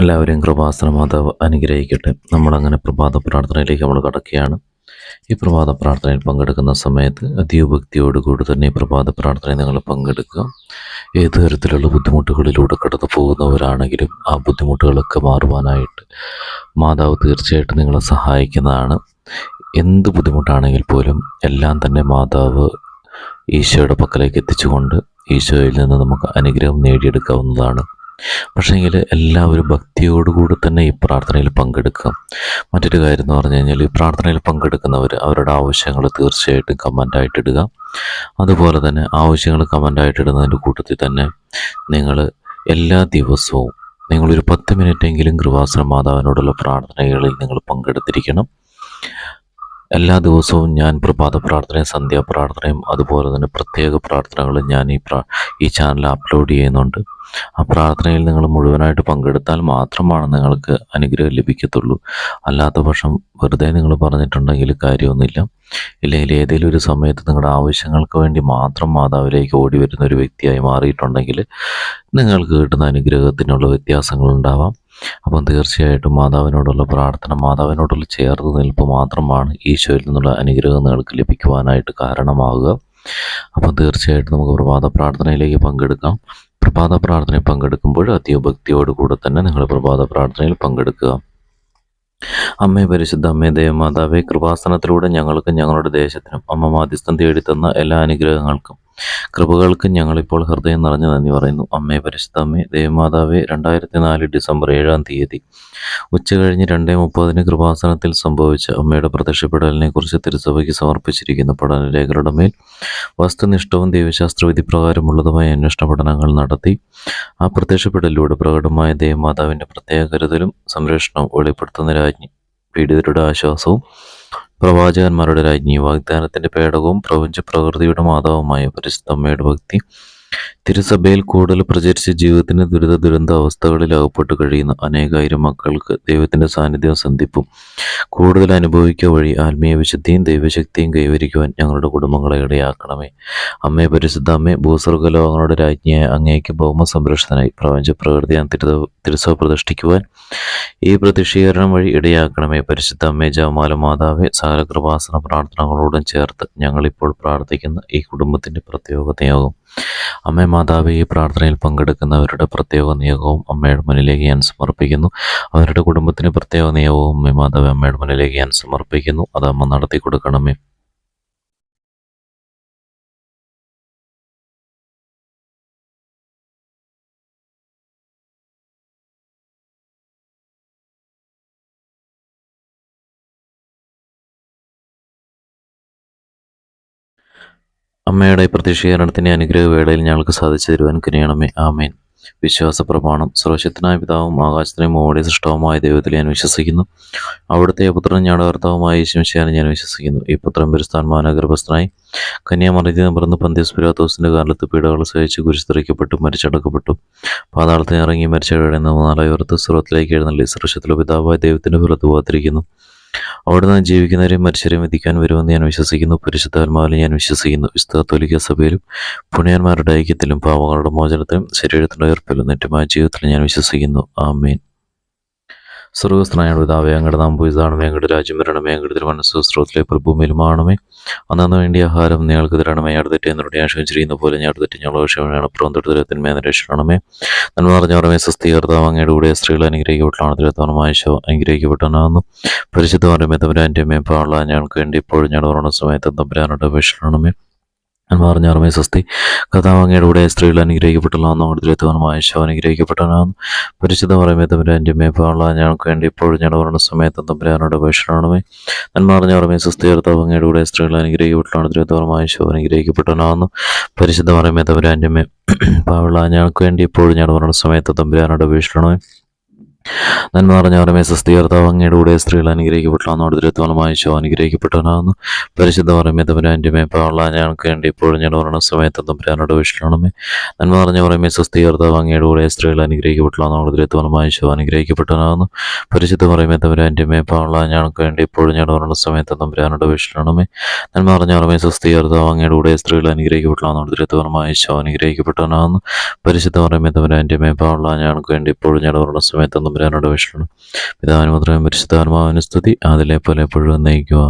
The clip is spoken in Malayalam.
എല്ലാവരെയും കൃപാസന മാതാവ് അനുഗ്രഹിക്കട്ടെ. നമ്മളങ്ങനെ പ്രഭാത പ്രാർത്ഥനയിലേക്ക് നമ്മൾ കടക്കുകയാണ്. ഈ പ്രഭാത പ്രാർത്ഥനയിൽ പങ്കെടുക്കുന്ന സമയത്ത് അതീവഭക്തിയോടുകൂടി തന്നെ ഈ പ്രഭാത പ്രാർത്ഥനയിൽ നിങ്ങൾ പങ്കെടുക്കുക. ഏത് തരത്തിലുള്ള ബുദ്ധിമുട്ടുകളിലൂടെ കടന്നു പോകുന്നവരാണെങ്കിലും ആ ബുദ്ധിമുട്ടുകളൊക്കെ മാറുവാനായിട്ട് മാതാവ് തീർച്ചയായിട്ടും നിങ്ങളെ സഹായിക്കുന്നതാണ്. എന്ത് ബുദ്ധിമുട്ടാണെങ്കിൽ പോലും എല്ലാം തന്നെ മാതാവ് ഈശോയുടെ പക്കലേക്ക് എത്തിച്ചുകൊണ്ട് ഈശോയിൽ നിന്ന് നമുക്ക് അനുഗ്രഹം നേടിയെടുക്കാവുന്നതാണ്. പക്ഷേങ്കിൽ എല്ലാവരും ഭക്തിയോടുകൂടി തന്നെ ഈ പ്രാർത്ഥനയിൽ പങ്കെടുക്കുക. മറ്റൊരു കാര്യം എന്ന് പറഞ്ഞു കഴിഞ്ഞാൽ ഈ പ്രാർത്ഥനയിൽ പങ്കെടുക്കുന്നവർ അവരുടെ ആവശ്യങ്ങൾ തീർച്ചയായിട്ടും കമന്റായിട്ട് ഇടുക. അതുപോലെ തന്നെ ആവശ്യങ്ങൾ കമന്റായിട്ട് ഇടുന്നതിന്റെ കൂട്ടത്തിൽ തന്നെ നിങ്ങൾ എല്ലാ ദിവസവും നിങ്ങളൊരു പത്ത് മിനിറ്റെങ്കിലും കൃപാസന മാതാവിനോടുള്ള പ്രാർത്ഥനകളിൽ നിങ്ങൾ പങ്കെടുത്തിരിക്കണം. എല്ലാ ദിവസവും ഞാൻ പ്രഭാത പ്രാർത്ഥനയും സന്ധ്യാപ്രാർത്ഥനയും അതുപോലെ തന്നെ പ്രത്യേക പ്രാർത്ഥനകളും ഞാൻ ഈ പ്രാ ഈ ചാനൽ അപ്ലോഡ് ചെയ്യുന്നുണ്ട്. ആ പ്രാർത്ഥനയിൽ നിങ്ങൾ മുഴുവനായിട്ട് പങ്കെടുത്താൽ മാത്രമാണ് നിങ്ങൾക്ക് അനുഗ്രഹം ലഭിക്കത്തുള്ളൂ. അല്ലാത്ത പക്ഷം വെറുതെ നിങ്ങൾ പറഞ്ഞിട്ടുണ്ടെങ്കിൽ കാര്യമൊന്നുമില്ല. ഇല്ലെങ്കിൽ ഏതെങ്കിലും ഒരു സമയത്ത് നിങ്ങളുടെ ആവശ്യങ്ങൾക്ക് വേണ്ടി മാത്രം മാതാവിലേക്ക് ഓടി വരുന്ന ഒരു വ്യക്തിയായി മാറിയിട്ടുണ്ടെങ്കിൽ നിങ്ങൾക്ക് കിട്ടുന്ന അനുഗ്രഹത്തിനുള്ള വ്യത്യാസങ്ങളുണ്ടാവാം അപ്പം തീർച്ചയായിട്ടും മാതാവിനോടുള്ള പ്രാർത്ഥന മാതാവിനോടുള്ള ചേർത്ത് നിൽപ്പ് മാത്രമാണ് ഈശോയിൽ നിന്നുള്ള അനുഗ്രഹം നിങ്ങൾക്ക് ലഭിക്കുവാനായിട്ട് കാരണമാകുക അപ്പം തീർച്ചയായിട്ടും നമുക്ക് പ്രഭാത പ്രാർത്ഥനയിലേക്ക് പങ്കെടുക്കാം. പ്രഭാത പ്രാർത്ഥനയിൽ പങ്കെടുക്കുമ്പോൾ അത്യഭക്തിയോടുകൂടെ തന്നെ നിങ്ങൾ പ്രഭാത പ്രാർത്ഥനയിൽ പങ്കെടുക്കുക. അമ്മേ പരിശുദ്ധ അമ്മേ ദേവമാതാവേ കൃപാസനത്തിലൂടെ ഞങ്ങൾക്കും ഞങ്ങളുടെ ദേശത്തിനും അമ്മ മാധ്യസ്ഥം തേടിത്തന്ന എല്ലാ അനുഗ്രഹങ്ങൾക്കും കൃപകൾക്കും ഞങ്ങളിപ്പോൾ ഹൃദയം നിറഞ്ഞ നന്ദി പറയുന്നു. അമ്മേ പരിശുദ്ധ അമ്മേ ദേവമാതാവേ രണ്ടായിരത്തി നാല് ഡിസംബർ ഏഴാം തീയതി. ഉച്ച കഴിഞ്ഞ് രണ്ടേ മുപ്പതിന് കൃപാസനത്തിൽ സംഭവിച്ച അമ്മയുടെ പ്രത്യക്ഷപ്പെടലിനെ കുറിച്ച് തിരുസഭയ്ക്ക് സമർപ്പിച്ചിരിക്കുന്ന പഠനരേഖകളുടെ മേൽ വസ്തുനിഷ്ഠവും ദൈവശാസ്ത്ര വിധിപ്രകാരമുള്ളതുമായ അന്വേഷണ പഠനങ്ങൾ നടത്തി ആ പ്രത്യക്ഷപ്പെടലിലൂടെ പ്രകടമായ ദേവമാതാവിന്റെ പ്രത്യേക കരുതലും സംരക്ഷണവും വെളിപ്പെടുത്തുന്ന രാജ്ഞി പീഡിതരുടെ ആശ്വാസവും പ്രവാചകന്മാരുടെ രാജ്ഞി. വാഗ്ദാനത്തിന്റെ പേടകവും പ്രപഞ്ച പ്രകൃതിയുടെ മാതാവുമായ പരിശുദ്ധമ്മയുടെ ഭക്തി. തിരുസഭയിൽ കൂടുതൽ പ്രചരിച്ച് ജീവിതത്തിന്റെ ദുരിത ദുരന്ത അവസ്ഥകളിൽ അകപ്പെട്ട് കഴിയുന്ന അനേകായിരം മക്കൾക്ക് ദൈവത്തിന്റെ സാന്നിധ്യവും സന്ധിപ്പും കൂടുതൽ അനുഭവിക്കുക വഴി ആത്മീയ വിശുദ്ധിയും ദൈവശക്തിയും കൈവരിക്കുവാൻ ഞങ്ങളുടെ കുടുംബങ്ങളെ ഇടയാക്കണമേ. അമ്മേ പരിശുദ്ധ അമ്മേ ഭൂസ്വർഗ ലോകങ്ങളുടെ രാജ്ഞിയായ അങ്ങേക്ക് ഭൗമ സംരക്ഷണനായി പ്രപഞ്ച പ്രകൃതിയാൻ തിരുത തിരുസഭ പ്രതിഷ്ഠിക്കുവാൻ ഈ പ്രതിഷ്ഠീകരണം വഴി ഇടയാക്കണമേ. പരിശുദ്ധ അമ്മേ ജവമാല മാതാവെ സകല കൃപാസന പ്രാർത്ഥനകളോടും ചേർത്ത് ഞങ്ങളിപ്പോൾ പ്രാർത്ഥിക്കുന്ന ഈ കുടുംബത്തിന്റെ പ്രത്യേക നിയോഗം അമ്മേ മാതാവ് ഈ പ്രാർത്ഥനയിൽ പങ്കെടുക്കുന്നവരുടെ പ്രത്യേക നിയോഗവും അമ്മയുടെ മുന്നിലേക്ക് ഞാൻ സമർപ്പിക്കുന്നു. അവരുടെ കുടുംബത്തിന് പ്രത്യേക നിയോഗവും അമ്മ മാതാവ് അമ്മയുടെ മുന്നിലേക്ക് ഞാൻ സമർപ്പിക്കുന്നു. അത് അമ്മ നടത്തി കൊടുക്കണമേ അമ്മയുടെ പ്രത്യക്ഷീകരണത്തിന്റെ അനുഗ്രഹവേളയിൽ ഞങ്ങൾക്ക് സാധിച്ചു തരുവാൻ കനിയണമേ. ആമേൻ. വിശ്വാസ പ്രമാണം സർവശക്തനായ പിതാവും ആകാശത്തിനെയും മോടി സൃഷ്ടവുമായ ദൈവത്തിൽ ഞാൻ വിശ്വസിക്കുന്നു. അവിടുത്തെ പുത്രൻ ഞാൻ കർത്താവുമായ യേശുമിശിയാനെ ഞാൻ വിശ്വസിക്കുന്നു. ഈ പുത്രൻ പെരുസ്ഥാൻമാന ഗർഭസ്ഥനായി കന്യാമറിയത്തിൽ പിറന്ന് പന്ത്യസ് പുരാത്തോസിന്റെ കാലത്ത് പീഡകൾ സഹിച്ച് കുരിശിത്തറിക്കപ്പെട്ടു മരിച്ചടക്കപ്പെട്ടു. പാതാളത്തിൽ ഇറങ്ങി മരിച്ചവരുടെ നാലായി ഉയർത്ത് സ്രോത്തിലേക്ക് എഴുന്നള്ളി. സർവശത്തിലെ പിതാവായ ദൈവത്തിന്റെ പുറത്ത് പോകാതിരിക്കുന്നു. അവിടുന്ന് ജീവിക്കുന്നവരെയും മനുഷ്യരെയും വിധിക്കാൻ വരുമെന്ന് ഞാൻ വിശ്വസിക്കുന്നു. പരിശുദ്ധാത്മാവിൽ ഞാൻ വിശ്വസിക്കുന്നു. വിശുദ്ധ സഭയിലും പുണ്യന്മാരുടെ ഐക്യത്തിലും പാവങ്ങളുടെ മോചനത്തിലും ശരീരത്തിന്റെ ഉയർപ്പിലും നെറ്റുമായ ജീവിതത്തിലും ഞാൻ വിശ്വസിക്കുന്നു. ആമേൻ. സ്വർഗസ്ഥനായ പിതാവേ അങ്ങയുടെ നാം പൂജിതാണമേ അങ്ങയുടെ രാജ്യം വരണമേ അങ്ങയുടെ തിരുമനസ് സ്രോത്തിലെ പ്രഭൂമിയിലുമാണമേ അന്നു വേണ്ടി ആഹാരം നിങ്ങൾക്ക് തരണമേ ഞങ്ങളുടെ തെറ്റി എന്നോട് ഞാൻ ചെയ്യുന്ന പോലെ ഞങ്ങളുടെ അടുത്തെറ്റ് ഞങ്ങൾ വിഷയമാണ് പുറം തൊട്ടുതരത്തിന്മേ രക്ഷണമേ നന്മ നിറഞ്ഞവരമേ സ്വസ്ഥീകർത്താവ് അങ്ങയുടെ കൂടെ സ്ത്രീകൾ അനുഗ്രഹിക്കപ്പെട്ടാണ് തിരുത്തവണമായ ശോ അനുഗ്രഹിക്കപ്പെട്ടവനാകുന്നു. പരിശുദ്ധമരമേ തമ്പുരാന്റെ മേ പാള ഞങ്ങൾക്ക് വേണ്ടി ഇപ്പോഴും ഞങ്ങളുടെ ഓണ സമയത്ത് തമ്പുരാനോട് അപേക്ഷിക്കണമേ. പറഞ്ഞാറുമേ സ്വസ്തി. കഥാവ് അങ്ങയുടെ കൂടെ സ്ത്രീകൾ അനുഗ്രഹിക്കപ്പെട്ടുള്ള നമ്മുടെ തിരുത്തവനമായ ശോ അനുഗ്രഹിക്കപ്പെട്ടവനാകുന്നു. പരിശുദ്ധ പറയുമേ തമ്പുരാന്റെ മേപ്പാള ഞങ്ങൾക്ക് വേണ്ടി ഇപ്പോഴും ഞങ്ങളുടെ ഓണ സമയത്ത് തമ്പുരാനോട് അപേക്ഷണമേ ഞാൻ പറഞ്ഞ അറമേ സ്വസ്തി കർത്താവ് അങ്ങയുടെ കൂടെ സ്ത്രീകൾ അനുഗ്രഹിക്കപ്പെട്ടുള്ള തിരുത്തവനമായ ശോ അനുഗ്രഹിക്കപ്പെട്ടവനാകുന്നു. പരിശുദ്ധ പറയുമേ തമ്പുരാന്റെ മേ ഭാവുള്ള ഞങ്ങൾക്ക് വേണ്ടി ഇപ്പോഴും ഞങ്ങൾ പറഞ്ഞ സമയത്ത് തമ്പുരാനോട് അപേക്ഷിക്കണമേ നന്മ നിറഞ്ഞവരമേ സ്വസ്ഥീകർത്താവ് അങ്ങയുടെ കൂടെ സ്ത്രീകൾ അനുഗ്രഹിക്കപ്പെട്ടുള്ള നോടുതിരത്വമായ ശോ അനുഗ്രഹിക്കപ്പെട്ടവനാകുന്നു. പരിശുദ്ധ പറമേ തമ്പുരാന്റെ മേപ്പാള ഞങ്ങൾക്ക് വേണ്ടി ഇപ്പോഴും ഞാൻ ഓരണ സമയത്ത് തമ്പുരാനോട് വിഷണമേ നന്മ നിറഞ്ഞ പറമേ സ്വസ്ഥീകർത്താവ് അങ്ങയുടെ കൂടെ സ്ത്രീകൾ അനുഗ്രഹിക്കപ്പെട്ടുള്ള നോടുതിരത്വമായ ശോ അനുഗ്രഹിക്കപ്പെട്ടവനാകുന്നു. പരിശുദ്ധ പറമേ തമ്പുരാന്റെ മേപ്പാള ഞങ്ങൾക്ക് വേണ്ടി ഇപ്പോഴും ഞാൻ ഓരണ സമയത്ത് തമ്പുരാനോട് വിഷണമേ നന്മ നിറഞ്ഞ പറമേ സ്വസ്ഥീകർത്താവ് അങ്ങയുടെ കൂടെ സ്ത്രീകൾ അനുഗ്രഹിക്കപ്പെട്ടുള്ള നോടുതിരത്വമായ ശോ അനുഗ്രഹിക്കപ്പെട്ടവനാകുന്നു. പരിശുദ്ധ പറമേ തമ്പുരാന്റെ മേപ്പാള ഞങ്ങൾക്ക് വേണ്ടി ഇപ്പോഴും ഞാൻ ഓരണ സമയത്ത് തമ്പുരാനോട് വിഷ്ണു പിതാവിന് മാത്രമേ പരിശുദ്ധാത്മാവിന് സ്തുതി. അതിലെ പോലെ എപ്പോഴും നയിക്കുക